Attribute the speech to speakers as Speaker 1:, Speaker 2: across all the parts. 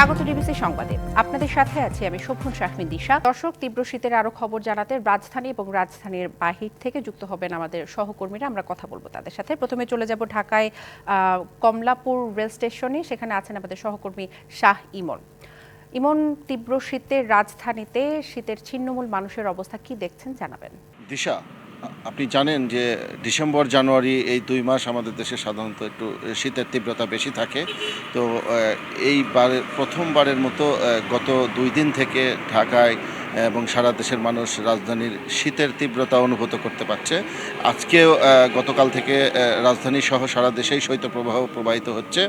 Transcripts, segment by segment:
Speaker 1: স্বাগত ডিবিসি সংবাদে। আপনাদের সাথে আছি আমি শোভন শাহমিন দিশা। দর্শক, তীব্র শীতের আরও খবর জানাতে রাজধানী এবং রাজধানীর বাহির থেকে যুক্ত হবেন আমাদের সহকর্মীরা। আমরা কথা বলব তাদের সাথে। প্রথমে চলে যাব ঢাকায় কমলাপুর রেল স্টেশনে। সেখানে আছেন আমাদের সহকর্মী শাহ ইমন। ইমন, তীব্র শীতের রাজধানীতে শীতের ছিন্নমূল মানুষের অবস্থা কি দেখছেন জানাবেন।
Speaker 2: দিশা আপনি জানেন যে ডিসেম্বর, জানুয়ারি এই দুই মাস আমাদের দেশে সাধারণত একটু শীতের তীব্রতা বেশি থাকে। তো এইবারের এইবার প্রথমবারের মতো গত দুই দিন থেকে ঢাকায় এবং সারা দেশের মানুষ রাজধানীর শীতের তীব্রতা অনুভূত করতে পারছে। আজকেও গতকাল থেকে রাজধানী সহ সারা দেশেই শৈত্যপ্রবাহ প্রবাহিত হচ্ছে।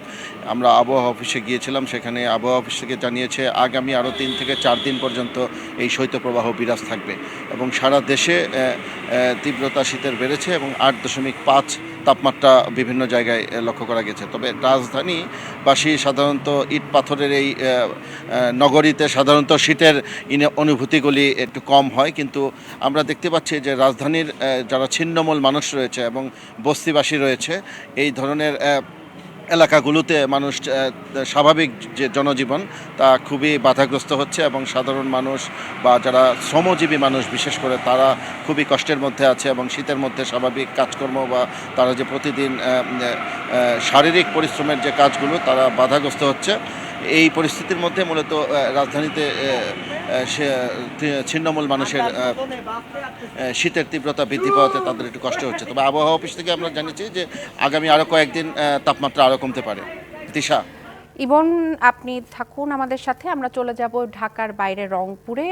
Speaker 2: আমরা আবহাওয়া অফিসে গিয়েছিলাম, সেখানে আবহাওয়া অফিস থেকে জানিয়েছে, আগামী আরও তিন থেকে চার দিন পর্যন্ত এই শৈত্যপ্রবাহ বিরাজ থাকবে। এবং সারা দেশে তীব্রতা শীতের বেড়েছে এবং আট দশমিক পাঁচ তাপমাত্রা বিভিন্ন জায়গায় লক্ষ্য করা গেছে। তবে রাজধানীবাসী সাধারণত ইট পাথরের এই নগরীতে সাধারণত শীতের অনুভূতিগুলি একটু কম হয়। কিন্তু আমরা দেখতে পাচ্ছি যে রাজধানীর যারা ছিন্নমূল মানুষ রয়েছে এবং বস্তিবাসী রয়েছে, এই ধরনের এলাকাগুলোতে মানুষ স্বাভাবিক যে জনজীবন, তা খুবই বাধাগ্রস্ত হচ্ছে এবং সাধারণ মানুষ বা যারা শ্রমজীবী মানুষ বিশেষ করে, তারা খুবই কষ্টের মধ্যে আছে এবং শীতের মধ্যে স্বাভাবিক কাজকর্ম বা তারা যে প্রতিদিন শারীরিক পরিশ্রমের যে কাজগুলো, তারা বাধাগ্রস্ত হচ্ছে। এই পরিস্থিতির মধ্যে মূলত রাজধানীতে সে- ছিন্নমূল মানুষের শীতের তীব্রতা বৃদ্ধি পাওয়াতে তাদের একটু কষ্ট হচ্ছে। তবে আবহাওয়া অফিস থেকে আমরা জানিয়েছি যে আগামী আরও কয়েকদিন তাপমাত্রা আরও কমতে পারে। দিশা?
Speaker 1: ইবন, আপনি থাকুন আমাদের সাথে। আমরা চলে যাব ঢাকার বাইরে রংপুরে।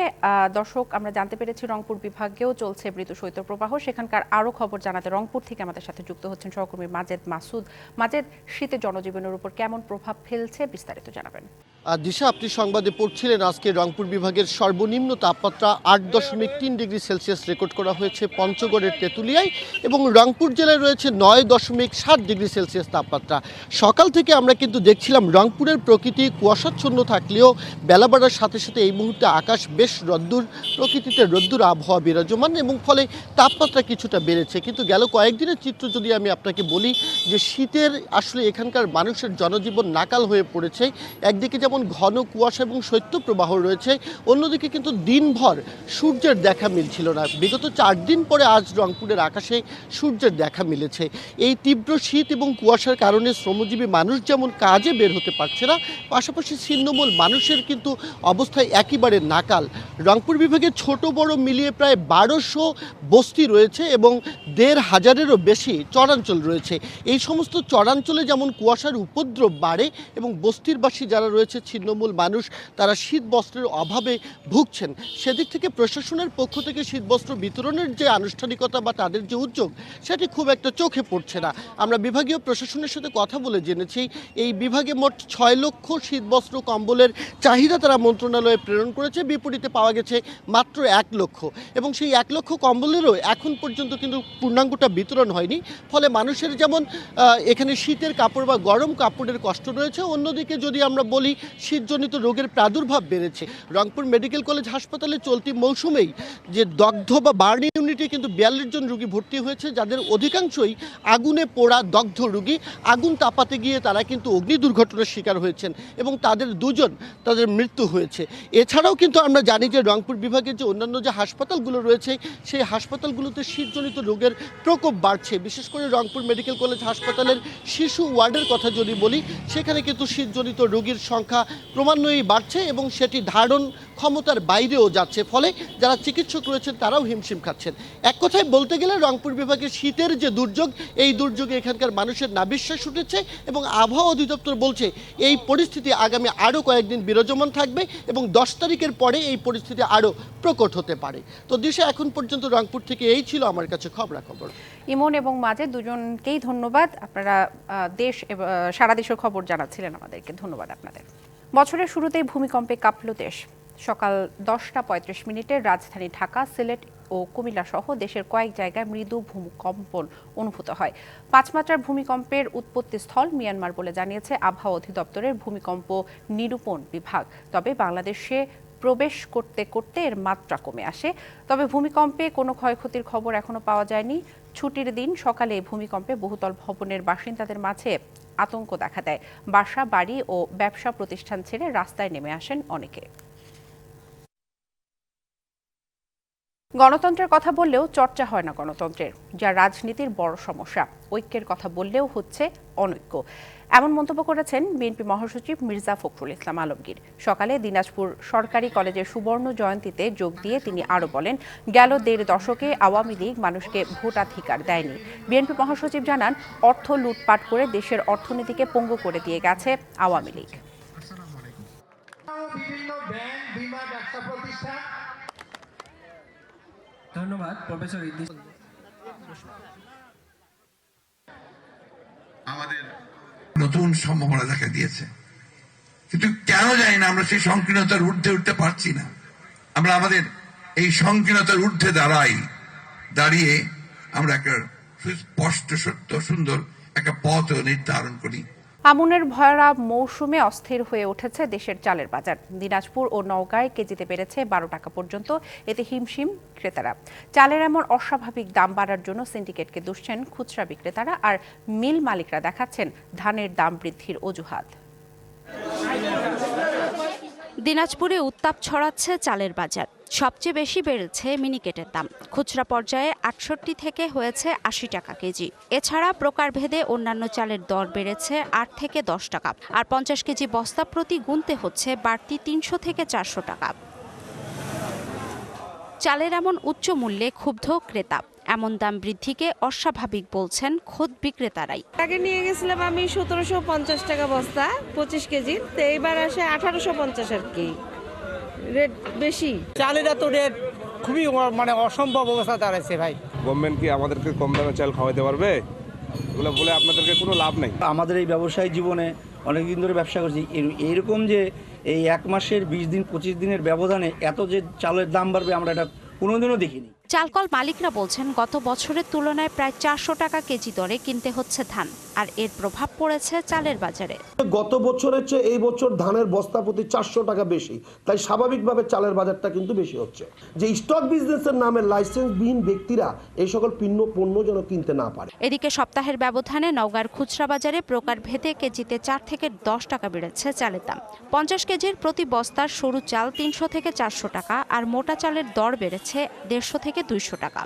Speaker 1: দর্শক, আমরা জানতে পেরেছি রংপুর বিভাগেও চলছে মৃদু শৈত্যপ্রবাহ। সেখানকার আরও খবর জানাতে রংপুর থেকে আমাদের সাথে যুক্ত হচ্ছেন সহকর্মী মাজেদ মাসুদ। মাজেদ, শীতে জনজীবনের উপর কেমন প্রভাব ফেলছে বিস্তারিত জানাবেন।
Speaker 3: দিশা, আপনি সংবাদে পড়ছিলেন আজকে রংপুর বিভাগের সর্বনিম্ন তাপমাত্রা আট দশমিক তিন ডিগ্রি সেলসিয়াস রেকর্ড করা হয়েছে পঞ্চগড়ের তেঁতুলিয়ায় এবং রংপুর জেলায় রয়েছে নয় দশমিক সাত ডিগ্রি সেলসিয়াস তাপমাত্রা। সকাল থেকে আমরা কিন্তু দেখছিলাম রংপুরের প্রকৃতি কুয়াশাচ্ছন্ন থাকলেও বেলা বাড়ার সাথে সাথে এই মুহূর্তে আকাশ বেশ রদ্দুর, প্রকৃতিতে রদ্দুর আবহাওয়া বিরাজমান এবং ফলে তাপমাত্রা কিছুটা বেড়েছে। কিন্তু গেল কয়েকদিনের চিত্র যদি আমি আপনাকে বলি যে শীতের আসলে এখানকার মানুষের জনজীবন নাকাল হয়ে পড়েছে, একদিকে যেমন ঘন কুয়াশা এবং শৈত্যপ্রবাহ রয়েছে, অন্যদিকে কিন্তু দিনভর সূর্যের দেখা মিলছিল না। বিগত চার দিন পরে আজ রংপুরের আকাশে সূর্যের দেখা মিলেছে। এই তীব্র শীত এবং কুয়াশার কারণে শ্রমজীবী মানুষ যেমন কাজে বের হতে পারছে না, পাশাপাশি ছিন্নমূল মানুষের কিন্তু অবস্থায় একেবারে নাকাল। রংপুর বিভাগে ছোট, বড় মিলিয়ে প্রায় বারোশো বস্তি রয়েছে এবং দেড় হাজারেরও বেশি চরাঞ্চল রয়েছে। এই সমস্ত চরাঞ্চলে যেমন কুয়াশার উপদ্রব বাড়ে এবং বস্তির বাসী যারা রয়েছে ছিন্নমূল মানুষ তারা শীত বস্ত্রের অভাবে ভুগছেন। সেদিক থেকে প্রশাসনের পক্ষ থেকে শীতবস্ত্র বিতরণের যে আনুষ্ঠানিকতা বা তাদের যে উদ্যোগ, সেটি খুব একটা চোখে পড়ছে না। আমরা বিভাগীয় প্রশাসনের সাথে কথা বলে জেনেছি, এই বিভাগে মোট ছয় লক্ষ শীতবস্ত্র কম্বলের চাহিদা তারা মন্ত্রণালয়ে প্রেরণ করেছে। বিপরীতে পাওয়া গেছে মাত্র এক লক্ষ। এবং সেই এক লক্ষ কম্বলেরও এখন পর্যন্ত কিন্তু পূর্ণাঙ্গটা বিতরণ হয়নি। ফলে মানুষের যেমন এখানে শীতের কাপড় বা গরম কাপড়ের কষ্ট রয়েছে, অন্যদিকে যদি আমরা বলি শীতজনিত রোগের প্রাদুর্ভাব বেড়েছে। রংপুর মেডিকেল কলেজ হাসপাতালে চলতি মৌসুমেই যে দগ্ধ বা বার্ন ইউনিটে কিন্তু বিয়াল্লিশ জন রুগী ভর্তি হয়েছে, যাদের অধিকাংশই আগুনে পোড়া দগ্ধ রুগী। আগুন তাপাতে গিয়ে তারা কিন্তু অগ্নি দুর্ঘটনার শিকার হয়েছেন এবং তাদের দুজন তাদের মৃত্যু হয়েছে। এছাড়াও কিন্তু আমরা জানি যে রংপুর বিভাগের যে অন্যান্য যে হাসপাতালগুলো রয়েছে, সেই হাসপাতালগুলোতে শীতজনিত রোগের প্রকোপ বাড়ছে। বিশেষ করে রংপুর মেডিকেল কলেজ হাসপাতালের শিশু ওয়ার্ডের কথা যদি বলি, সেখানে কিন্তু শীতজনিত রোগীর সংখ্যা ক্রমান্বয়েই বাড়ছে এবং সেটি ধারণ ক্ষমতার বাইরেও যাচ্ছে। ফলে যারা চিকিৎসক রয়েছেন, তারাও হিমশিম খাচ্ছেন। এক কথায় বলতে গেলে, রংপুর বিভাগের শীতের যে দুর্যোগ, এই দুর্যোগে এখানকার মানুষের নাবিশ্বাস উঠেছে এবং আবহাওয়া অধিদপ্তর বলছে, এই পরিস্থিতি আগামী আরও কয়েকদিন বিরাজমান থাকবে এবং দশ তারিখের পরে এই পরিস্থিতি আরও প্রকট হতে পারে। তো দিশা, এখন পর্যন্ত রংপুর থেকে এই ছিল আমার কাছে খবরাখবর।
Speaker 1: ইমন এবং মাঝে দুজনকেই ধন্যবাদ। আপনারা দেশ সারা দেশের খবর জানাচ্ছিলেন আমাদেরকে। ধন্যবাদ আপনাদের। বছরের শুরুতেই ভূমিকম্পে কাঁপল দেশ। সকাল দশটা পঁয়ত্রিশ মিনিটে রাজধানী ঢাকা, সিলেট ও কুমিল্লা সহ দেশের কয়েক জায়গায় মৃদু ভূমিকম্পন অনুভূত হয়। পাঁচ মাত্রার ভূমিকম্পের উৎপত্তি স্থল মিয়ানমার বলে জানিয়েছে আবহাওয়া অধিদপ্তরের ভূমিকম্প নিরূপণ বিভাগ। তবে বাংলাদেশে প্রবেশ করতে করতে এর মাত্রা কমে আসে। তবে ভূমিকম্পে কোনো ক্ষয়ক্ষতির খবর এখনও পাওয়া যায়নি। ছুটির দিন সকালে ভূমিকম্পে বহুতল ভবনের বাসিন্দাদের মাঝে আতঙ্ক দেখা দেয়। বাসা, বাড়ি ও ব্যবসা প্রতিষ্ঠান ছেড়ে রাস্তায় নেমে আসেন অনেকে। গণতন্ত্রের কথা বললেও চর্চা হয় না গণতন্ত্রের, যা রাজনীতির বড় সমস্যা। ঐক্যের কথা বললেও হচ্ছে অনৈক্য। এমন মন্তব্য করেছেন বিএনপি মহাসচিব মির্জা ফখরুল ইসলাম আলমগীর। সকালে দিনাজপুর সরকারি কলেজের সুবর্ণ জয়ন্তীতে যোগ দিয়ে তিনি আরও বলেন, গেল দেড় দশকে আওয়ামী লীগ মানুষকে ভোটাধিকার দেয়নি। বিএনপি মহাসচিব জানান, অর্থ লুটপাট করে দেশের অর্থনীতিকে পঙ্গু করে দিয়ে গেছে আওয়ামী লীগ।
Speaker 4: বিভিন্ন ব্যাংক, বিমা, ব্যবসা প্রতিষ্ঠান
Speaker 5: ধন্যবাদ, প্রফেসর
Speaker 6: আমাদের নতুন সম্ভাবনা দেখা দিয়েছে। কিন্তু কেন জানি না, আমরা সেই সংকীর্ণতার ঊর্ধ্বে উঠতে পারছি না। আমরা আমাদের এই সংকীর্ণতার ঊর্ধ্বে দাঁড়াই, দাঁড়িয়ে আমরা একটা সুস্পষ্ট, সত্য, সুন্দর একটা পথ নির্ধারণ করি।
Speaker 1: আমনের ভয়রা মৌসুমে অস্থির হয়ে উঠেছে দেশের চালের বাজার। দিনাজপুর ও নওগাঁয় কেজিতে বেড়েছে বারো টাকা পর্যন্ত। এতে হিমশিম ক্রেতারা। চালের এমন অস্বাভাবিক দাম বাড়ার জন্য সিন্ডিকেটকে দুষছেন খুচরা বিক্রেতারা আর মিল মালিকরা দেখাচ্ছেন ধানের দাম বৃদ্ধির অজুহাত।
Speaker 7: দিনাজপুরে উত্তাপ ছড়াচ্ছে চালের বাজার। সবচেয়ে বেশি বেড়েছে মিনিকেটের দাম। খুচরা পর্যায়ে আটষট্টি থেকে হয়েছে আশি টাকা কেজি। এছাড়া প্রকারভেদে অন্যান্য চালের দর বেড়েছে আট থেকে দশ টাকা। আর পঞ্চাশ কেজি বস্তা প্রতি গুনতে হচ্ছে বাড়তি তিনশো থেকে চারশো টাকা। চালের এমন উচ্চ মূল্যে ক্ষুব্ধ ক্রেতা। এমন দাম বৃদ্ধিকে অস্বাভাবিক বলছেন খোদ বিক্রেতারাই।
Speaker 8: আগে নিয়ে গেছিলাম আমি সতেরোশো পঞ্চাশ টাকা বস্তা পঁচিশ কেজি। তো এইবার আসে আঠারোশো পঞ্চাশ আর কি। রেট বেশি।
Speaker 9: চালের এত রেট খুবই মানে অসম্ভব অবস্থা দাঁড়াচ্ছে ভাই।
Speaker 10: গভর্নমেন্ট কি আমাদেরকে কম দামে চাল খাওয়াইতে পারবে? এগুলো বলে আপনাদেরকে কোনো লাভ নেই।
Speaker 11: আমাদের এই ব্যবসায়ী জীবনে অনেক দিন ধরে ব্যবসা করছি। এর- এইরকম যে এই এক মাসের বিশ দিন পঁচিশ দিনের ব্যবধানে এত যে চালের দাম বাড়বে আমরা এটা কোনোদিনও দেখিনি।
Speaker 7: চালকল মালিকরা বলছেন গত বছরের তুলনায় প্রায় চারশো টাকা কেজি দরে কিনতে হচ্ছে ধান আর এর প্রভাব পড়েছে চালের বাজারে।
Speaker 12: গত বছরের চেয়ে এই বছর ধানের বস্তা প্রতি চারশো টাকা বেশি তাই স্বাভাবিকভাবে চালের বাজারটা কিন্তু বেশি হচ্ছে। যে স্টক বিজনেসের নামে লাইসেন্সবিহীন ব্যক্তিরা এই সকল পণ্য পণ্য যেন কিনতে না পারে।
Speaker 7: এদিকে সপ্তাহের ব্যবধানে নওগাঁর খুচরা বাজারে প্রকার ভেদে কেজিতে চার থেকে দশ টাকা বেড়েছে চালের দাম। পঞ্চাশ কেজির প্রতি বস্তার সরু চাল তিনশো থেকে চারশো টাকা আর মোটা চালের দর বেড়েছে দেড়শো থেকে দুইশো টাকা।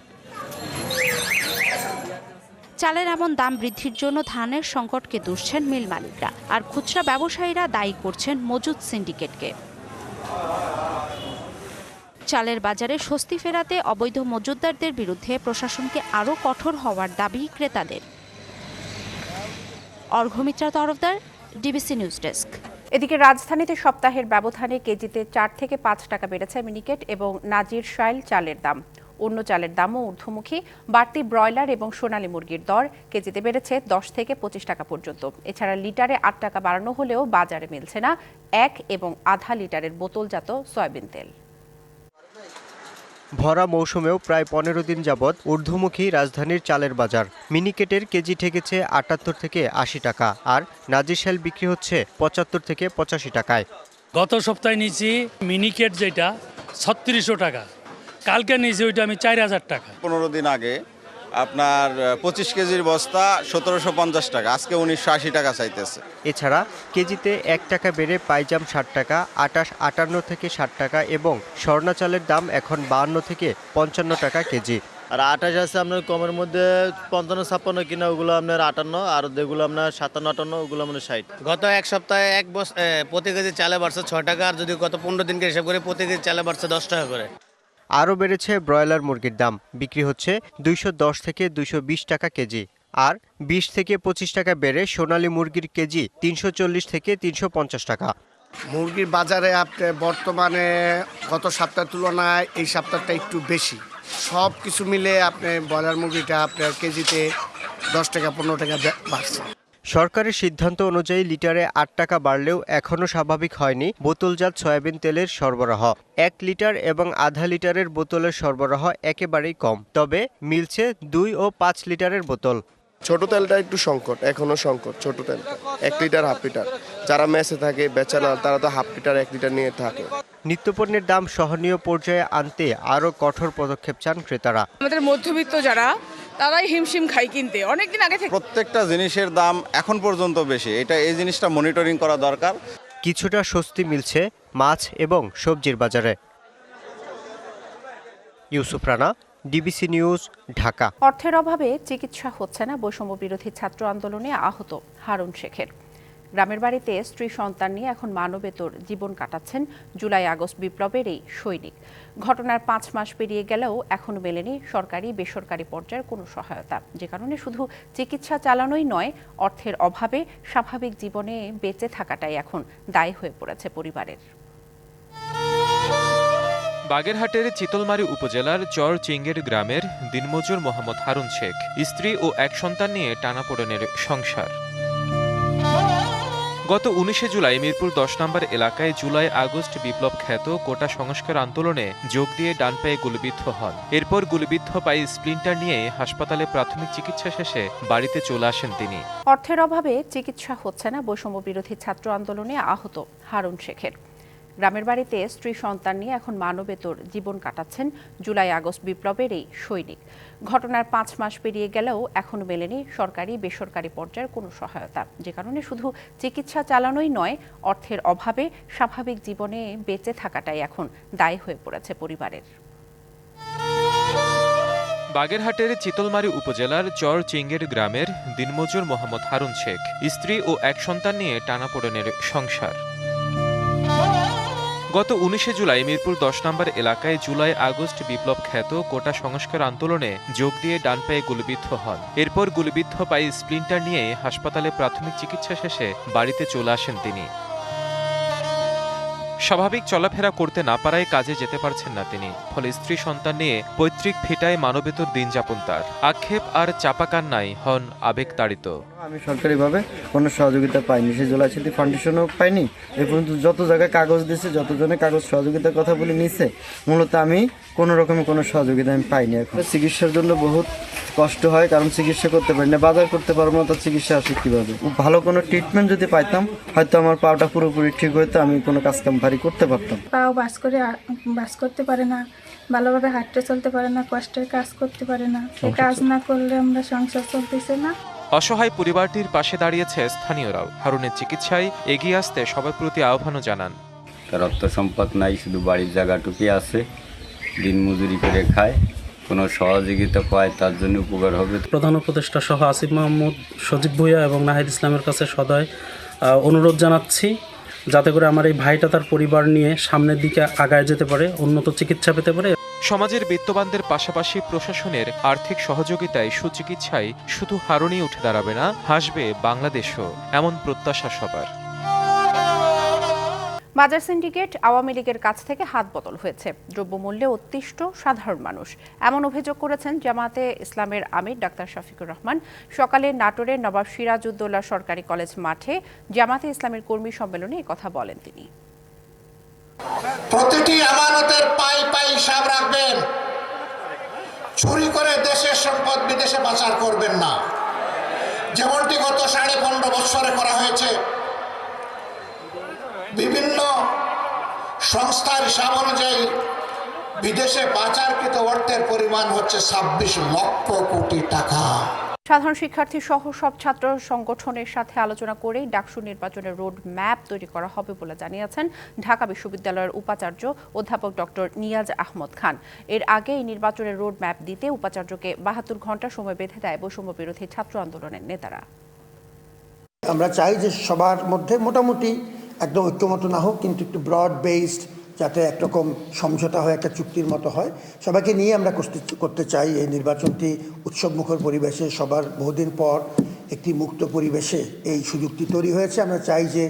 Speaker 7: চালের এমন দাম বৃদ্ধির জন্য ধানের সংকটকে দুষছেন মিল মালিকরা, আর খুচরা ব্যবসায়ীরা দায়ী করছেন মজুদ সিন্ডিকেটকে। চালের বাজারে স্বস্তি ফেরাতে অবৈধ মজুতদারদের বিরুদ্ধে প্রশাসনকে আরও কঠোর হওয়ার দাবি ক্রেতাদের। Arghamitra Tarafdar, DBC news desk.
Speaker 1: এদিকে রাজধানীতে সপ্তাহের ব্যবধানে কেজিতে চার থেকে পাঁচ টাকা বেড়েছে মিনিকেট এবং নাজির শাইল চালের দাম। অন্য চালের দামও ঊর্ধ্বমুখী বাড়তি ব্রয়লার এবং সোনালী মুরগির দর কেজিতে বেড়েছে দশ থেকে পঁচিশ টাকা পর্যন্ত। এছাড়া লিটারে আট টাকা বাড়ানো হলেও বাজারে মিলছে না এক এবং আধা লিটারের বোতলজাত সয়াবিন তেল।
Speaker 13: ভরা মৌসুমেও প্রায় পনেরো দিন যাবৎ ঊর্ধ্বমুখী রাজধানীর চালের বাজার। মিনিকেটের কেজি ঠেকেছে আটাত্তর থেকে আশি টাকা আর নাজিরশাল বিক্রি হচ্ছে পঁচাত্তর থেকে পঁচাশি টাকায়।
Speaker 9: গত সপ্তাহে নিয়েছি মিনিকেট যেটা ছত্রিশশো টাকা। কালকে নিয়েছি ওইটা আমি চার হাজার টাকা।
Speaker 10: পনেরো দিন আগে আপনার পঁচিশ কেজির বস্তা সতেরোশো পঞ্চাশ টাকা আজকে উনিশশো আশি টাকা চাইতেছে।
Speaker 13: এছাড়া কেজিতে এক টাকা বেড়ে পাইজাম ষাট টাকা আটাশ আটান্ন থেকে ষাট টাকা এবং স্বর্ণা চালের দাম এখন বাহান্ন থেকে পঞ্চান্ন টাকা কেজি।
Speaker 11: আর আঠাশ আছে আপনার কমের মধ্যে পঞ্চান্ন ছাপ্পান্ন কিনা ওগুলো আপনার আটান্ন আর যেগুলো আপনার সাতান্ন আটান্ন ওগুলো মানে ষাট।
Speaker 9: গত এক সপ্তাহে এক বস প্রতি কেজি চালে বাড়ছে ছয় টাকা আর যদি গত পনেরো দিনকে হিসাব করে প্রতি কেজি চালে বাড়ছে দশ টাকা করে।
Speaker 13: আরও বেড়েছে ব্রয়লার মুরগির দাম। বিক্রি হচ্ছে দুইশো দশ থেকে দুইশো বিশ টাকা কেজি। আর বিশ থেকে পঁচিশ টাকা বেড়ে সোনালী মুরগির কেজি তিনশো চল্লিশ থেকে তিনশো পঞ্চাশ টাকা।
Speaker 12: মুরগির বাজারে আপনি বর্তমানে গত সপ্তাহের তুলনায় এই সপ্তাহটা একটু বেশি। সব কিছু মিলে আপনি ব্রয়লার মুরগিটা আপনার কেজিতে দশ টাকা, পনেরো টাকা বাড়ছে।
Speaker 13: সরকারের সিদ্ধান্ত অনুযায়ী লিটারে আট টাকা বাড়লেও এখনও স্বাভাবিক হয়নি বোতলজাত সয়াবিন তেলের সরবরাহ। এক লিটার এবং আধা লিটারের বোতলের সরবরাহ একেবারেই কম। তবে মিলছে দুই ও পাঁচ লিটারের বোতল।
Speaker 12: ছোট তেলটা একটু সংকট এখনও সংকট ছোট তেল। এক লিটার হাফ লিটার। যারা মেসে থাকে বেচারা তারা তো হাফ লিটার এক লিটার নিয়ে থাকে।
Speaker 13: নিত্যপণ্যের দাম সহনীয় পর্যায়ে আনতে আরও কঠোর পদক্ষেপ চান ক্রেতারা।
Speaker 8: আমাদের মধ্যবিত্ত যারা তারাই হিমশিম খাই কিনতে। অনেকদিন আগে থেকে
Speaker 10: প্রত্যেকটা জিনিসের দাম এখন পর্যন্ত বেশি। এটা এই জিনিসটা মনিটরিং করা দরকার।
Speaker 13: কিছুটা স্বস্তি মিলছে মাছ এবং সবজির বাজারে। Yusuf Rana DBC news Dhaka.
Speaker 1: অর্থের অভাবে চিকিৎসা হচ্ছে না বৈষম্য বিরোধী ছাত্র আন্দোলনে আহত হারুন শেখের। গ্রামের বাড়িতে স্ত্রী সন্তান নিয়ে এখন মানবেতর জীবন কাটাচ্ছেন জুলাই আগস্ট বিপ্লবের এই সৈনিক। ঘটনার পাঁচ মাস পেরিয়ে গেলেও এখনও মেলেনি সরকারি, বেসরকারি পর্যায়ের কোনো সহায়তা। যে কারণে শুধু চিকিৎসা চালানোই নয়, অর্থের অভাবে স্বাভাবিক জীবনে বেঁচে থাকাটাই এখন দায়ী হয়ে পড়েছে পরিবারের।
Speaker 14: বাগেরহাটের চিতলমারি উপজেলার চর চিঙ্গের গ্রামের দিনমজুর মোহাম্মদ হারুন শেখ, স্ত্রী ও এক সন্তান নিয়ে টানাপোড়েনের সংসার। গত উনিশে জুলাই মিরপুর দশ নম্বর এলাকায় জুলাই আগস্ট বিপ্লব খ্যাত কোটা সংস্কার আন্দোলনে যোগ দিয়ে ডান পায়ে গুলিবিদ্ধ হন। এরপর গুলিবিদ্ধ পায়ে স্প্লিন্টার নিয়ে হাসপাতালে প্রাথমিক চিকিৎসা শেষে বাড়িতে চলে আসেন তিনি।
Speaker 1: অর্থের অভাবে চিকিৎসা হচ্ছে না বৈষম্য বিরোধী ছাত্র আন্দোলনে আহত হারুন শেখের। গ্রামের বাড়িতে স্ত্রী সন্তান নিয়ে এখন মানবেতর জীবন কাটাচ্ছেন জুলাই আগস্ট বিপ্লবের এই সৈনিক। ঘটনার পাঁচ মাস পেরিয়ে গেলেও এখনও মেলেনি সরকারি বেসরকারি পর্যায়ের কোনো সহায়তা। যে কারণে শুধু চিকিৎসা চালানোই নয়, অর্থের অভাবে স্বাভাবিক জীবনে বেঁচে থাকাটাই এখন দায়ী হয়ে পড়েছে পরিবারের।
Speaker 14: বাগেরহাটের চিতলমারি উপজেলার চর চিঙ্গের গ্রামের দিনমজুর মোহাম্মদ হারুন শেখ, স্ত্রী ও এক সন্তান নিয়ে টানাপোড়েনের সংসার। গত উনিশে জুলাই মিরপুর দশ নম্বর এলাকায় জুলাই আগস্ট বিপ্লব খ্যাত কোটা সংস্কার আন্দোলনে যোগ দিয়ে ডান পায়ে গুলিবিদ্ধ হন। এরপর গুলিবিদ্ধ পায়ে স্প্লিন্টার নিয়ে হাসপাতালে প্রাথমিক চিকিৎসা শেষে বাড়িতে চলে আসেন তিনি। স্বাভাবিক চলাফেরা করতে না পারায় কাজে যেতে পারছেন না তিনি। ফলে স্ত্রী সন্তান নিয়ে পৈতৃক ভিটায় মানবেতর দিন যাপন তার। আক্ষেপ আর চাপা কান্নায় হন আবেগ তাড়িত।
Speaker 11: আমি সরকারিভাবে কোনো সহযোগিতা পাইনি। সে স্মৃতি ফাউন্ডেশনও পাইনি। এ পর্যন্ত যত জায়গায় কাগজ দিয়েছে যতজনে কাগজ সহযোগিতার কথা বলে নিছে, মূলত আমি কোনো রকমের কোনো সহযোগিতা আমি পাইনি এখন। চিকিৎসার জন্য বহুত কষ্ট হয়, কারণ চিকিৎসা করতে পারি না। বাজার করতে পারব না তার চিকিৎসা আসে কীভাবে? ভালো কোনো ট্রিটমেন্ট যদি পাইতাম, হয়তো আমার পাওটা পুরোপুরি ঠিক হইতো, আমি কোনো কাজকাম ভারী করতে পারতাম।
Speaker 8: পাও বাস করে বাস করতে পারে না ভালোভাবে হাঁটতে চলতে পারে না কষ্টের কাজ করতে পারে না। কাজ না করলে আমরা সংসার চলতেছে না।
Speaker 14: অসহায় পরিবারটির পাশে দাঁড়িয়েছে স্থানীয়রাও। হারুনের চিকিৎসায় এগিয়ে আসতে সবার প্রতি আহ্বানও জানান।
Speaker 11: তার অর্থ সম্পদ নাই শুধু বাড়ির জায়গাটুকুই আছে। দিন মজুরি করে খায়। কোনো সহযোগিতা পায় তার জন্য উপকার হবে।
Speaker 9: প্রধান উপদেষ্টা সহ আসিফ মাহমুদ সজীব ভুইয়া এবং নাহিদ ইসলামের কাছে সদয় অনুরোধ জানাচ্ছি। যাতে করে আমার এই ভাইটা তার পরিবার নিয়ে সামনের দিকে আগায় যেতে পারে, উন্নত চিকিৎসা পেতে পারে।
Speaker 14: সমাজের বিত্তবানদের পাশাপাশি প্রশাসনের আর্থিক সহযোগিতায় সুচিকিৎসায় শুধু হারণই উঠে দাঁড়াবে না, হাসবে বাংলাদেশও, এমন প্রত্যাশা সবার।
Speaker 1: বাজার সিন্ডিকেট আওয়ামী লীগের কাছ থেকে হাত বদল হয়েছে। দ্রব্যমূল্যে অতিষ্ঠ সাধারণ মানুষ। এমন অভিযোগ করেছেন জামাতে ইসলামের আমির ডাক্তার শফিকুর রহমান। সকালে নাটোরের নবাব সিরাজউদ্দৌলা সরকারি কলেজ মাঠে জামাতে ইসলামের কর্মী সম্মেলনে কথা বলেন তিনি।
Speaker 4: প্রতিটি আমানতের পাই পাই হিসাব রাখবেন। চুরি করে দেশের সম্পদ বিদেশে পাচার করবেন না। যেমনটি গত সাড়ে পনেরো বছরে করা হয়েছে। বিভিন্ন সংস্থার হিসাব অনুযায়ী বিদেশে পাচারকৃত অর্থের পরিমাণ হচ্ছে ছাব্বিশ লক্ষ কোটি টাকা।
Speaker 1: সাধারণ শিক্ষার্থী সহ সব ছাত্র সংগঠনের সাথে আলোচনা করেই ডাকসু নির্বাচনের রোড ম্যাপ তৈরি করা হবে বলে জানিয়েছেন ঢাকা বিশ্ববিদ্যালয়ের উপাচার্য অধ্যাপক ডক্টর নিয়াজ আহমদ খান। এর আগে এই নির্বাচনের রোড ম্যাপ দিতে উপাচার্যকে বাহাত্তর ঘণ্টা সময় বেঁধে দেয় বৈষম্য বিরোধী ছাত্র আন্দোলনের নেতারা।
Speaker 12: আমরা চাই যে সবার মধ্যে মোটামুটি একদম ঐক্যমত না হোক, কিন্তু একটু ব্রড বেসড যাতে একরকম সমঝোতা হয়, একটা চুক্তির মতো হয়। সবাইকে নিয়ে আমরা করতে করতে চাই এই নির্বাচনটি উৎসবমুখর পরিবেশে। সবার বহুদিন পর একটি মুক্ত পরিবেশে এই সুযোগটি তৈরি হয়েছে। আমরা চাই যে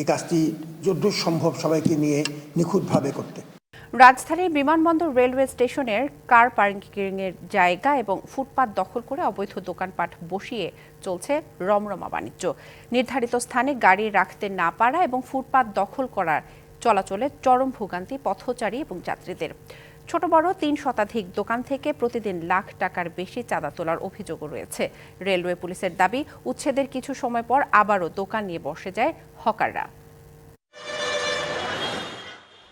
Speaker 12: এই কাজটি যদ্দূর সম্ভব সবাইকে নিয়ে নিখুঁতভাবে করতে।
Speaker 1: রাজধানীর বিমানবন্দর রেলওয়ে স্টেশনের কার পার্কিংয়ের জায়গা এবং ফুটপাত দখল করে অবৈধ দোকানপাট বসিয়ে চলছে রমরমা বাণিজ্য। নির্ধারিত স্থানে গাড়ি রাখতে না পারা এবং ফুটপাত দখল করার চলাচলে চরম ভোগান্তি পথচারী এবং যাত্রীদের। ছোট বড় তিন শতাধিক দোকান থেকে প্রতিদিন লাখ টাকার বেশি চাঁদা তোলার অভিযোগও রয়েছে। রেলওয়ে পুলিশের দাবি, উচ্ছেদের কিছু সময় পর আবারও দোকান নিয়ে বসে যায় হকাররা।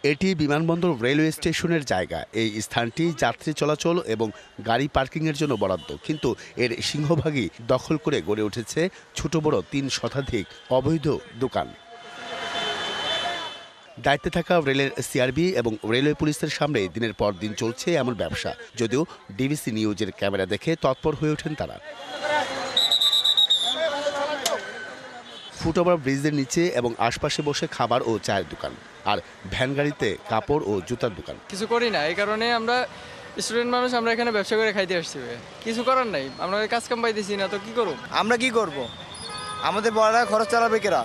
Speaker 15: এটি বিমানবন্দর রেলওয়ে স্টেশনের জায়গা। এই স্থানটি যাত্রী চলাচল এবং গাড়ি পার্কিংয়ের জন্য বরাদ্দ। কিন্তু এর সিংহভাগই দখল করে গড়ে উঠেছে ছোট বড় তিন শতাধিক অবৈধ দোকান। দায়িত্বে থাকা রেলের সিআরবি এবং রেলওয়ে পুলিশের সামনে দিনের পর দিন চলছে এমন ব্যবসা। যদিও ডিবিসি নিউজের ক্যামেরা দেখে তৎপর হয়ে ওঠেন তারা। ফুটওভার ব্রিজের নিচে এবং আশপাশে বসে খাবার ও চায়ের দোকান। আর ভ্যান গাড়িতে কাপড় ও জুতার দোকান।
Speaker 5: কিছু করি না এই কারণে আমরা স্টুডেন্ট মানুষ আমরা এখানে ব্যবসা করে খাইতে আসছি কিছু করার নাই আমরা কাজ কাম পাইতেছি না তো কি করব?
Speaker 11: আমরা কি করব? আমাদের বড়রা খরচ চালাবে কেরা?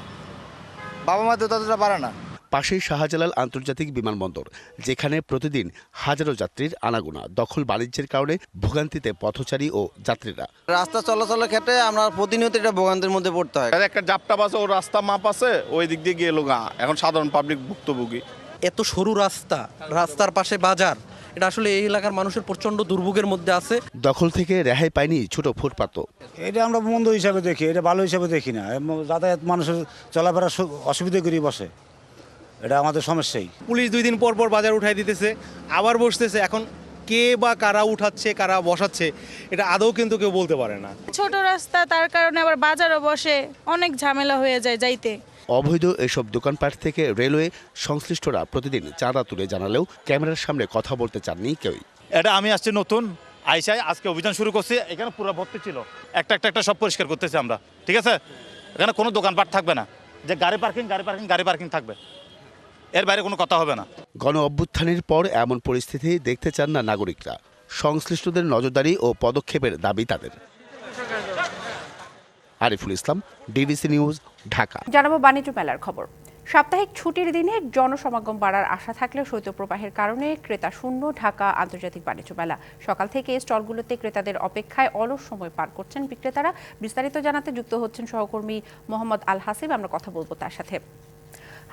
Speaker 11: বাবা মা তো ততটা পারে না।
Speaker 15: পাশেই শাহজালাল আন্তর্জাতিক বিমানবন্দর যেখানে প্রতিদিন হাজারো যাত্রীর আনাগোনা দখল বাণিজ্যের কারণে ভোগান্তিতে পথচারী ও যাত্রীরা।
Speaker 11: রাস্তা চলাচলের ক্ষেত্রে আমরা প্রতিনিয়ত এটা ভোগান্তির মধ্যে পড়তে হয়।
Speaker 10: একটা জাপটা বাসে ও রাস্তা মাপ আছে ওই দিক দিয়ে গিয়ে লোগা। এখন সাধারণ পাবলিক ভুক্তভোগী।
Speaker 5: এত সরু রাস্তা রাস্তার পাশে বাজার এটা আসলে এই এলাকার মানুষের প্রচণ্ড দুর্ভোগের মধ্যে আছে।
Speaker 15: দখল থেকে রেহাই পায়নি ছোট ফুটপাতও।
Speaker 12: এটা আমরা মন্দ হিসাবে দেখি এটা ভালো হিসাবে দেখি না। যাতায়াত মানুষের চলাফেরা অসুবিধা করে বসে। এটা আমাদের সমস্যাই।
Speaker 10: পুলিশ দুই দিন পর পর বাজার উঠাই দিতেছে আবার বসতেছে এখন কে বা কারা উঠাচ্ছে কারা বসাচ্ছে এটা আদৌ কিন্তু কেউ বলতে পারে না।
Speaker 8: ছোট রাস্তা তার কারণে আবার বাজারও বসে অনেক ঝামেলা হয়ে যায় যাইতে।
Speaker 15: অবৈধ এসব দোকানপাট থেকে রেলওয়ে সংশ্লিষ্টরা প্রতিদিন চাঁদা তুলে জানালেও ক্যামেরার সামনে কথা বলতে চাননি কেউই।
Speaker 10: এটা আমি আসছি নতুন আইসাই আজকে অভিযান শুরু করছি এখানে পুরো ভর্তি ছিল। একটা একটা একটা সব পরিষ্কার করতেছি আমরা ঠিক আছে? এখানে কোনো দোকানপাট থাকবে না যে গাড়ি পার্কিং গাড়ি পার্কিং গাড়ি পার্কিং থাকবে। এর বাইরে কোনো কথা হবে না।
Speaker 15: গণ অভ্যুত্থানের পর এমন পরিস্থিতি দেখতে চান না নাগরিকরা। সংশ্লিষ্টদের নজরদারি ও পদক্ষেপের দাবি তাদের। Ariful Islam DBC news Dhaka.
Speaker 1: জানাব বাণিজ্য মেলার খবর। সাপ্তাহিক ছুটির দিনে জনসমাগম বাড়ার আশা থাকলেও শৈত্যপ্রবাহের কারণে ক্রেতা শূন্য ঢাকা আন্তর্জাতিক বাণিজ্য মেলা। সকাল থেকে স্টলগুলোতে ক্রেতাদের অপেক্ষায় অলস সময় পার করছেন বিক্রেতারা। বিস্তারিত জানাতে যুক্ত হচ্ছেন সহকর্মী মোহাম্মদ আল হাসিব আমরা কথা বলব তার সাথে।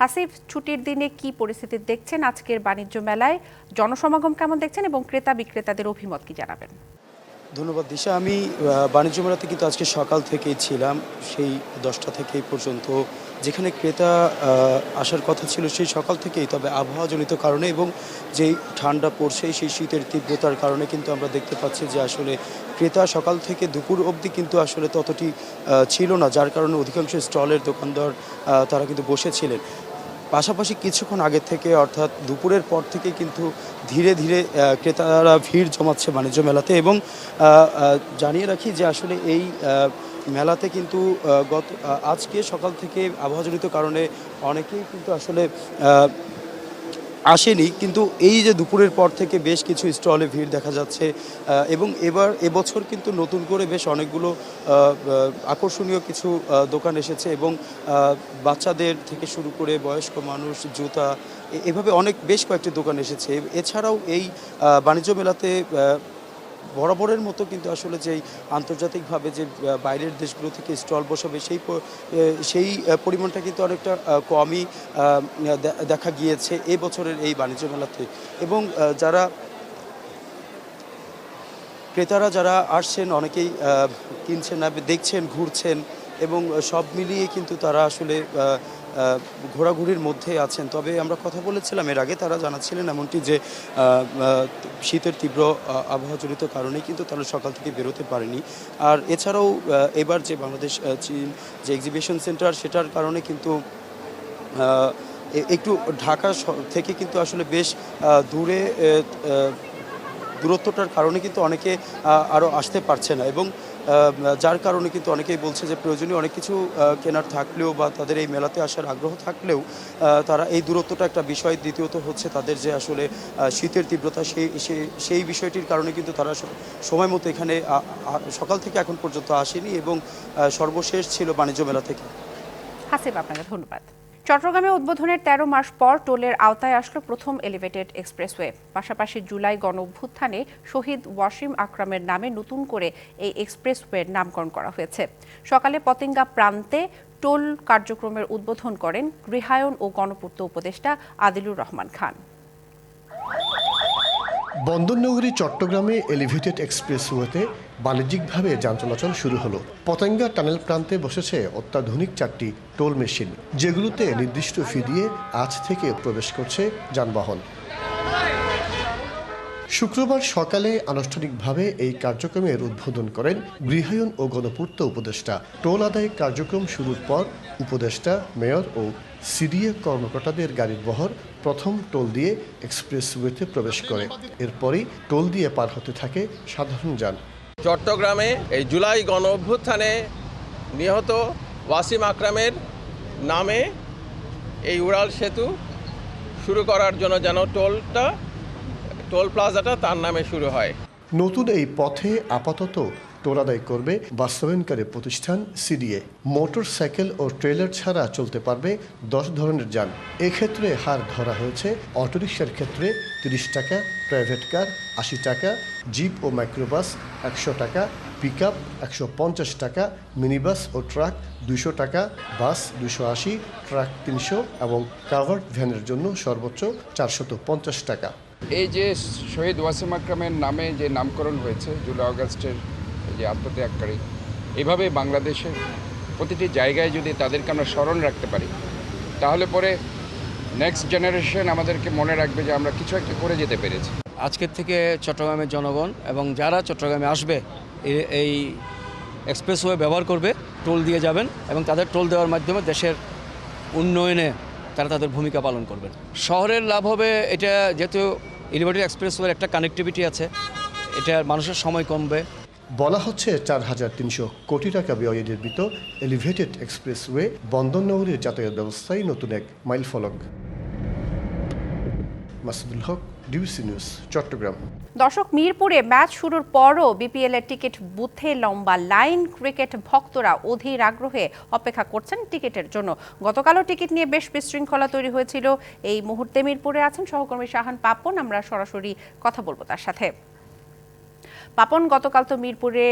Speaker 1: হাসিব ছুটির দিনে কি পরিস্থিতি দেখছেন আজকের বাণিজ্য মেলায়? জনসমাগম কেমন দেখছেন এবং ক্রেতা বিক্রেতাদের অভিমত কি জানাবেন?
Speaker 11: ধন্যবাদ, দিশা। আমি বাণিজ্য মেলাতে কিন্তু আজকে সকাল থেকেই ছিলাম, সেই দশটা থেকে পর্যন্ত। যেখানে ক্রেতা আসার কথা ছিল সেই সকাল থেকেই, তবে আবহাওয়াজনিত কারণে এবং যেই ঠান্ডা পড়ছে, সেই শীতের তীব্রতার কারণে কিন্তু আমরা দেখতে পাচ্ছি যে আসলে ক্রেতা সকাল থেকে দুপুর অবধি কিন্তু আসলে ততটি ছিল না, যার কারণে অধিকাংশ স্টলের দোকানদার তারা কিন্তু বসেছিলেন। পাশাপাশি কিছুক্ষণ আগে থেকে, অর্থাৎ দুপুরের পর থেকে কিন্তু ধীরে ধীরে ক্রেতারা ভিড় জমাচ্ছে বাণিজ্য মেলাতে এবং জানিয়ে রাখি যে আসলে এই মেলাতে কিন্তু গত আজকে সকাল থেকে আবহাওয়াজনিত কারণে অনেকেই কিন্তু আসলে আসেনি, কিন্তু এই যে দুপুরের পর থেকে বেশ কিছু স্টলে ভিড় দেখা যাচ্ছে এবং এবার এবছর কিন্তু নতুন করে বেশ অনেকগুলো আকর্ষণীয় কিছু দোকান এসেছে এবং বাচ্চাদের থেকে শুরু করে বয়স্ক মানুষ, জুতা এভাবে অনেক, বেশ কয়েকটি দোকান এসেছে। এছাড়াও এই বাণিজ্য মেলাতে বরাবরের মতো কিন্তু আসলে যেই আন্তর্জাতিকভাবে যে বাইরের দেশগুলো থেকে স্টল বসাবে সেই সেই পরিমাণটা কিন্তু অনেকটা কমই দেখা গিয়েছে এই বছরের এই বাণিজ্য মেলাতে। এবং যারা ক্রেতারা যারা আসছেন অনেকেই কিনছেন দেখছেন, ঘুরছেন এবং সব মিলিয়ে কিন্তু তারা আসলে ঘোরাঘুরির মধ্যে আছেন। তবে আমরা কথা বলেছিলাম এর আগে, তারা জানাচ্ছিলেন এমনটি যে শীতের তীব্র আবহাওয়াজনিত কারণে কিন্তু তারা সকাল থেকে বেরোতে পারেনি। আর এছাড়াও এবার যে বাংলাদেশ চীন যে এক্সিবিশন সেন্টার সেটার কারণে কিন্তু একটু ঢাকা থেকে কিন্তু আসলে বেশ দূরে দূরত্বটার কারণে কিন্তু অনেকে আরও আসতে পারছে না। এবং যার কারণে কিন্তু অনেকেই বলছে যে প্রয়োজনীয় অনেক কিছু কেনার থাকলেও বা তাদের এই মেলাতে আসার আগ্রহ থাকলেও তারা এই দূরত্বটা একটা বিষয় দ্বিতীয়ত হচ্ছে তাদের যে আসলে শীতের তীব্রতা সেই সেই- বিষয়টির কারণে কিন্তু তারা সময় মতো এখানে সকাল থেকে এখন পর্যন্ত আসেনি এবং সর্বশেষ ছিল বাণিজ্য মেলা থেকে।
Speaker 1: আপনাকে, ধন্যবাদ। চট্টগ্রামে উদ্বোধনের তেরো মাস পর টোলের আওতায় আসলো প্রথম এলিভেটেড এক্সপ্রেসওয়ে। পাশাপাশি জুলাই গণ অভ্যুত্থানে শহীদ ওয়াসিম আকরামের নামে নতুন করে এই এক্সপ্রেসওয়ের নামকরণ করা হয়েছে। সকালে পতেঙ্গা প্রান্তে টোল কার্যক্রমের উদ্বোধন করেন গৃহায়ন ও গণপূর্ত উপদেষ্টা আদিলুর রহমান খান।
Speaker 16: বন্দরনগরী চট্টগ্রামে এলিভেটেড এক্সপ্রেসওয়েতে বাণিজ্যিকভাবে যান চলাচল শুরু হলো। পতেঙ্গা টানেল প্রান্তে বসেছে অত্যাধুনিক চারটি টোল মেশিন, যেগুলোতে নির্দিষ্ট ফি দিয়ে আজ থেকে প্রবেশ করছে যানবাহন। শুক্রবার সকালে আনুষ্ঠানিকভাবে এই কার্যক্রমের উদ্বোধন করেন গৃহায়ন ও গণপূর্ত উপদেষ্টা। টোল আদায় কার্যক্রম শুরুর পর উপদেষ্টা, মেয়র ও সিডিএ কর্মকর্তাদের গাড়ির বহর প্রথম টোল দিয়ে এক্সপ্রেসওয়েতে প্রবেশ করে। এরপরই টোল দিয়ে পার হতে থাকে সাধারণ যান।
Speaker 17: চট্টগ্রামে এই জুলাই গণ অভ্যুত্থানে নিহত ওয়াসিম আকরামের নামে এই উড়াল সেতু শুরু করার জন্য যেন টোলটা টোল প্লাজাটা তার নামে শুরু হয়।
Speaker 16: নতুন এই পথে আপাতত আদায় করবে বাস্তবায়নকারী প্রতিষ্ঠান সিডিএ। মোটর সাইকেল ও ট্রেলার ছাড়া চলতে পারবে দশ ধরনের যান। এক্ষেত্রে হার ধরা হয়েছে অটোরিকশার ক্ষেত্রে তিরিশ টাকা, প্রাইভেট কার আশি টাকা, জিপ ও মাইক্রোবাস একশো টাকা পিক আপ একশো পঞ্চাশ টাকা, মিনিবাস ও ট্রাক দুশো টাকা, বাস দুশো আশি, ট্রাক তিনশো এবং কাভার্ড ভ্যানের জন্য সর্বোচ্চ চারশত পঞ্চাশ টাকা।
Speaker 18: এই যে শহীদ ওয়াসিম আকরামের নামে যে নামকরণ হয়েছে জুলাই আগস্টের এই যে আত্মত্যাগকারী। এভাবে বাংলাদেশের প্রতিটি জায়গায় যদি তাদেরকে আমরা স্মরণ রাখতে পারি, তাহলে পরে নেক্সট জেনারেশন আমাদেরকে মনে রাখবে যে আমরা কিছু একটা করে যেতে পেরেছি।
Speaker 19: আজকের থেকে চট্টগ্রামের জনগণ এবং যারা চট্টগ্রামে আসবে এই এক্সপ্রেসওয়ে ব্যবহার করবে, টোল দিয়ে যাবেন এবং তাদের টোল দেওয়ার মাধ্যমে দেশের উন্নয়নে তারা তাদের ভূমিকা পালন করবেন। শহরের লাভ হবে, এটা যেহেতু এলিভেটেড এক্সপ্রেসওয়ের একটা কানেক্টিভিটি আছে, এটা মানুষের সময় কমবে।
Speaker 16: বলা হচ্ছে চার হাজার তিনশো কোটি টাকা ব্যয়ে নির্মিত এলিভেটেড এক্সপ্রেসওয়ে বন্দরনগরীর যাতায়াত ব্যবস্থায় নতুন এক মাইলফলক। Masudul Haque DBC news Chittagong.
Speaker 1: দর্শক, মিরপুরে ম্যাচ শুরুর পরও বিপিএল এর টিকিট বুথে লম্বা লাইন। ক্রিকেট ভক্তরা অধীর আগ্রহে অপেক্ষা করছেন টিকিটের জন্য। গতকালও টিকিট নিয়ে বেশ বিশৃঙ্খলা তৈরি হয়েছিল। এই মুহূর্তে মিরপুরে আছেন সহকর্মী শাহান পাপন। আমরা সরাসরি কথা বলব তার সাথে। পাপন গতকাল তো মিরপুরে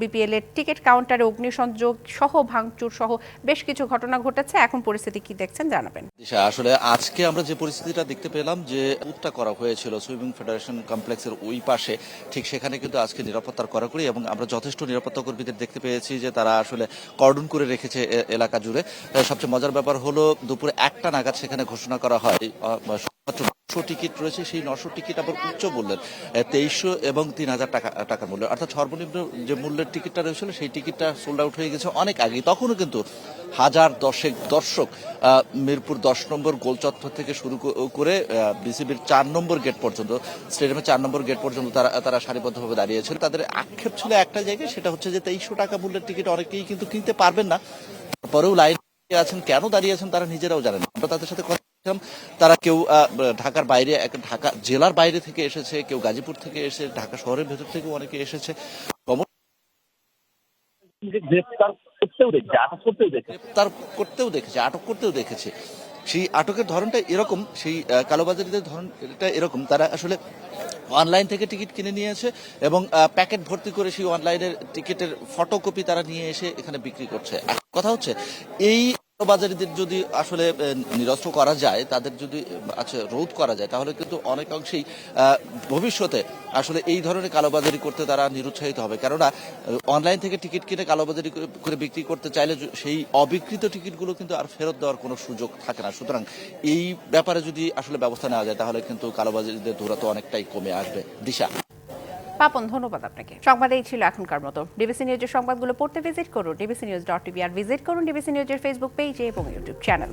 Speaker 1: বিপিএল এর টিকিট কাউন্টারে অগ্নিসংযোগ সহ, ভাঙচুর সহ বেশ কিছু ঘটনা ঘটেছে। এখন পরিস্থিতি কি দেখছেন জানাবেন।
Speaker 2: আসলে আজকে আমরা যে পরিস্থিতিটা দেখতে পেলাম যে বুথটা করা হয়েছিল সুইমিং ফেডারেশন কমপ্লেক্সের ওই পাশে, ঠিক সেখানে কিন্তু আজকে নিরাপত্তার কড়াকড়ি এবং আমরা যথেষ্ট নিরাপত্তা কর্মীদের দেখতে পেয়েছি যে তারা আসলে কর্ডন করে রেখেছে এলাকা জুড়ে। সবচেয়ে মজার ব্যাপার হলো, দুপুরে একটা নাগাদ সেখানে ঘোষণা করা হয়। নশো টিকিট রয়েছে, সেই নশো টিকিট আবার উচ্চ মূল্যের তেইশশো এবং তিন হাজার টাকা টাকার মূল্য। অর্থাৎ সর্বনিম্ন যে মূল্যের টিকিটটা রয়েছিল, সেই টিকিটটা সোল্ড আউট হয়ে গেছে অনেক আগে তখনও কিন্তু হাজার দশেক দর্শক মিরপুর দশ নম্বর গোলচত্বর থেকে শুরু করে বিসিবির চার নম্বর গেট পর্যন্ত, স্টেডিয়ামের চার নম্বর গেট পর্যন্ত তারা তারা সারিবদ্ধভাবে দাঁড়িয়েছিল তাদের আক্ষেপ ছিল একটা জায়গায়, সেটা হচ্ছে যে তেইশশো টাকা মূল্যের টিকিট অনেকেই কিন্তু কিনতে পারবেন না। তারপরেও লাইন আছেন, কেন দাঁড়িয়ে আছেন তারা নিজেরাও জানেন আমরা তাদের সাথে কথা তারা কেউ ঢাকার বাইরে ঢাকা জেলার বাইরে থেকে এসেছে কেউ গাজীপুর থেকে এসে ঢাকা শহরের ভেতর থেকেও অনেকে এসেছে। গ্রেপ্তার করতেও দেখেছে আটক করতেও দেখেছে। সেই আটকের ধরনটা এরকম সেই কালোবাজারিদের ধরনটা এরকম। তারা আসলে অনলাইন থেকে টিকিট কিনে নিয়েছে এবং প্যাকেট ভর্তি করে সেই অনলাইনের টিকিটের ফটোকপি তারা নিয়ে এসে এখানে বিক্রি করছে। কথা হচ্ছে এই কালোবাজারিদের যদি আসলে নিরস্ত্র করা যায়, তাদের যদি আচ্ছা রোধ করা যায়, তাহলে কিন্তু অনেকাংশেই ভবিষ্যতে আসলে এই ধরনের কালোবাজারি করতে তারা নিরুৎসাহিত হবে। কেননা অনলাইন থেকে টিকিট কিনে কালোবাজারি করে- করে বিক্রি করতে চাইলে সেই অবিকৃত টিকিটগুলো কিন্তু আর ফেরত দেওয়ার কোনো সুযোগ থাকে না। সুতরাং এই ব্যাপারে যদি আসলে ব্যবস্থা নেওয়া যায়, তাহলে কিন্তু কালোবাজারিদের দৌরাত্ম অনেকটাই কমে আসবে। দিশা?
Speaker 1: পাপন, ধন্যবাদ আপনাকে। সংবাদ এই ছিল এখনকার মতো। ডিবিসি নিউজের সংবাদগুলো পড়তে ভিজিট করুন। ডিবিসি নিউজ ডট টিভি আর ভিজিট করুন ডিবিসি নিউজের ফেসবুক পেজে এবং ইউটিউব চ্যানেল